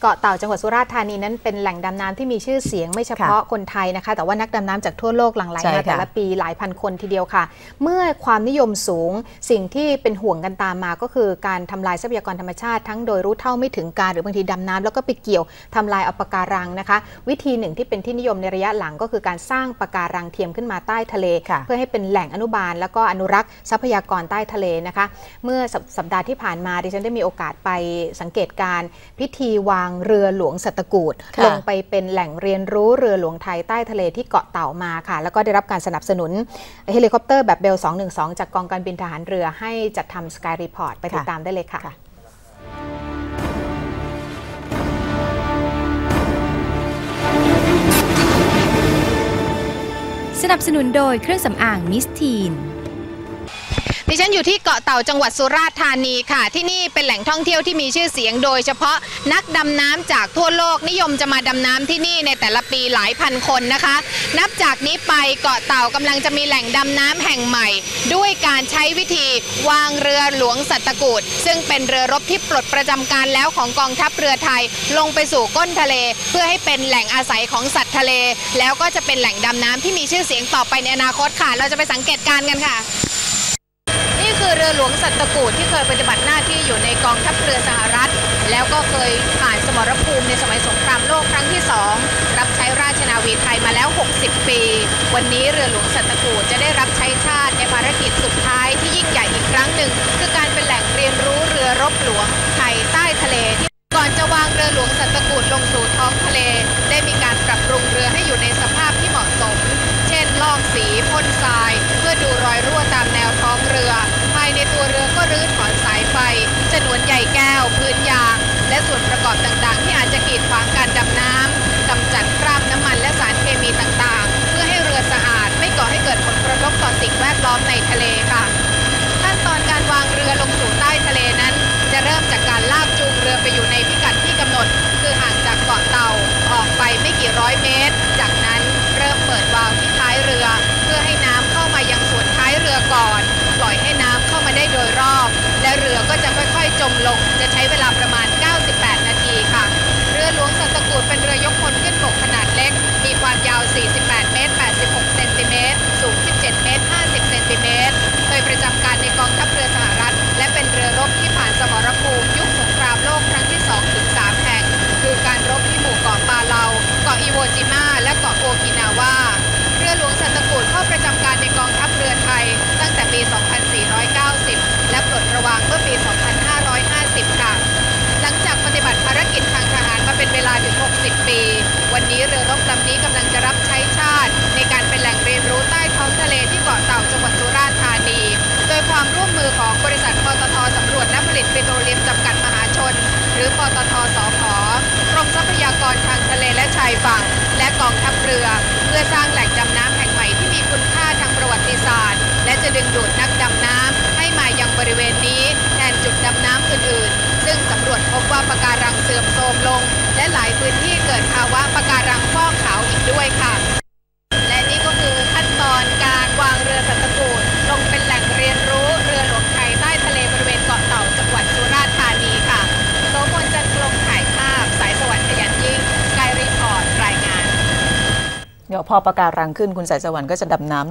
เกาะเต่าจังหวัดสุราษฎร์ธานีนั้นเป็นแหล่งดำน้ำที่มีชื่อเสียงไม่เฉพาะคนไทยนะคะ แต่ว่านักดำน้ำจากทั่วโลกหลั่งไหลใช่มาค่ะแต่ละปีหลายพันคนทีเดียวค่ะ เมื่อความนิยมสูงสิ่งที่เป็นห่วงกันตามมาก็คือการทำลายทรัพยากรธรรมชาติ ทั้งโดยรู้เท่าไม่ถึงการหรือบางทีดำน้ำแล้วก็ไปเกี่ยวทำลายเอาปะการังนะคะ วิธีหนึ่งที่เป็นที่นิยมในระยะหลังก็คือการสร้างปะการังเทียมขึ้นมาใต้ทะเลค่ะเพื่อให้เป็นแหล่งอนุบาล แล้วก็อนุรักษ์ทรัพยากรใต้ทะเลนะคะ เมื่อสัปสัปดาห์ที่ผ่านมาดิฉันได้มีโอกาสไปสังเกตการณ์พิธีวางเรือหลวงสัตกูดค่ะลงไปเป็นแหล่งเรียนรู้เรือหลวงไทยใต้ทะเลที่เกาะเต่ามาค่ะ แล้วก็ได้รับการสนับสนุนเฮลิคอปเตอร์แบบเบล 212 จากกองการบินทหารเรือให้จัดทำสกายรีพอร์ตไปติดค่ะตามได้เลยค่ะค่ะสนับสนุนโดยเครื่องสำอางมิสทีน ดิฉันอยู่ที่เกาะเต่าจังหวัดสุราษฎร์ธานีค่ะ ที่นี่เป็นแหล่งท่องเที่ยวที่มีชื่อเสียง โดยเฉพาะนักดำน้ำจากทั่วโลกนิยมจะมาดำน้ำที่นี่ในแต่ละปีหลายพันคนนะคะ นับจากนี้ไปเกาะเต่ากำลังจะมีแหล่งดำน้ำแห่งใหม่ ด้วยการใช้วิธีวางเรือหลวงสัตกูดซึ่งเป็นเรือรบที่ปลดประจำการแล้วของกองทัพเรือไทยลงไปสู่ก้นทะเล เพื่อให้เป็นแหล่งอาศัยของสัตว์ทะเล แล้วก็จะเป็นแหล่งดำน้ำที่มีชื่อเสียงต่อไปในอนาคตค่ะ เราจะไปสังเกตการณ์กันค่ะ รือหลวงสัตกูดที่เคยปฏิบัติหน้าที่อยู่ในกองทัพเรือสหรัฐ แล้วก็เคยผ่านสมรภูมิในสมัยสงครามโลกครั้งที่สองรับใช้ราชนาวีไทยมาแล้ว 60 ปี วันนี้เรือหลวงสัตกูดจะได้รับใช้ชาติในภารกิจสุดท้ายที่ยิ่งใหญ่อีกครั้งหนึ่ง คือการเป็นแหล่งเรียนรู้เรือรบหลวง ฉนวนใหญ่แก้ว พื้นยาง และส่วนประกอบต่างๆ ที่อาจจะกีดขวางการดำน้ำ 40ายฝั่ง และกองทัพเรือ เพื่อสร้างแหล่งดำน้ำแห่งใหม่ที่มีคุณค่าทางประวัติศาสตร์ และจะดึงดูดนักดำน้ำให้มายังบริเวณนี้แทนจุดดำน้ำอื่นๆ ซึ่งสำรวจพบว่าปะการังเสื่อมโทรมลง และหลายพื้นที่เกิดภาวะปะการังฟอกขาวอีกด้วยค่ะ และนี่ก็คือขั้นตอนการวางเรือสัตกูดลงเป็นแหล่งเรียนรู้เรือหลวงไทยใต้ทะเลบริเวณเกาะเต่าจังหวัดสุราษฎร์ธานีค่ะโสพลจันทร์กลมถ่ายภาพ สายสวรรค์ขยันยิ่งสกายรี พอร์ตรายงานเดี๋ยวพอประการังขึ้นคุณสายสวรรค์ก็จะดำน้ำ